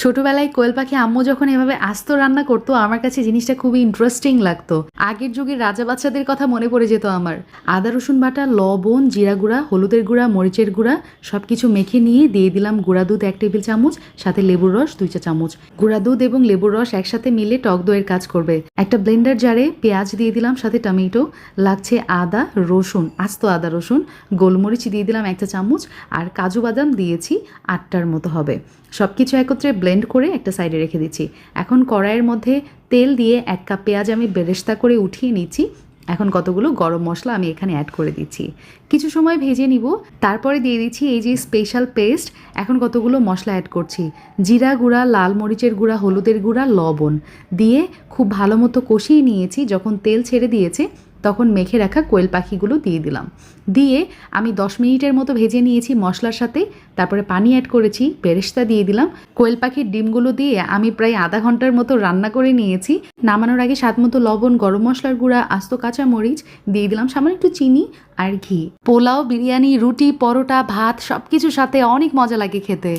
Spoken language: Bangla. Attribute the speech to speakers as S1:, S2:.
S1: ছোটবেলায় কোয়েল পাখি আম্মু যখন এভাবে আস্ত রান্না করতো, আমার কাছে জিনিসটা খুবই ইন্টারেস্টিং লাগতো। আগের যুগের রাজা বাচ্চাদের কথা মনে পড়ে যেত আমার। আদা, রসুন বাটা, লবণ, জিরা গুঁড়া, হলুদের গুঁড়া, মরিচের গুঁড়া সব কিছু মেখে নিয়ে দিয়ে দিলাম গুঁড়া দুধ এক টেবিল চামচ, সাথে লেবুর রস দুই চা চামচ। গুঁড়া দুধ এবং লেবুর রস একসাথে মিলে টক দইয়ের কাজ করবে। একটা ব্লেন্ডার জারে পেঁয়াজ দিয়ে দিলাম, সাথে টমেটো, লাগছে আদা, রসুন, আস্ত আদা, রসুন, গোলমরিচ দিয়ে দিলাম একটা চামচ, আর কাজু বাদাম দিয়েছি আটটার মতো হবে। সব কিছু একত্রে ব্লেন্ড করে একটা সাইডে রেখে দিচ্ছি। এখন কড়াইয়ের মধ্যে তেল দিয়ে এক কাপ পেঁয়াজ আমি বেরেস্তা করে উঠিয়ে নিচ্ছি। এখন কতগুলো গরম মশলা আমি এখানে অ্যাড করে দিচ্ছি। কিছু সময় ভেজে নিব। তারপরে দিয়ে দিচ্ছি এই যে স্পেশাল পেস্ট এখন কতগুলো মশলা অ্যাড করছি। জিরা গুঁড়া, লাল মরিচের গুঁড়া, হলুদের গুঁড়া, লবণ দিয়ে খুব ভালো মতো কষিয়ে নিয়েছি। যখন তেল ছেড়ে দিয়েছে তখন মেখে রাখা কোয়েল পাখিগুলো দিয়ে দিলাম। দিয়ে আমি দশ মিনিটের মতো ভেজে নিয়েছি মশলার সাথে, তারপরে পানি অ্যাড করেছি বেরেস্তা দিয়ে দিলাম। কোয়েল পাখির ডিমগুলো দিয়ে আমি প্রায় আধা ঘণ্টার মতো রান্না করে নিয়েছি। নামানোর আগে স্বাদ মতো লবণ, গরম মশলার গুঁড়া, আস্ত কাঁচা মরিচ দিয়ে দিলাম সামান্য একটু চিনি আর ঘি। পোলাও, বিরিয়ানি, রুটি, পরোটা, ভাত সব কিছুর সাথে অনেক মজা লাগে খেতে।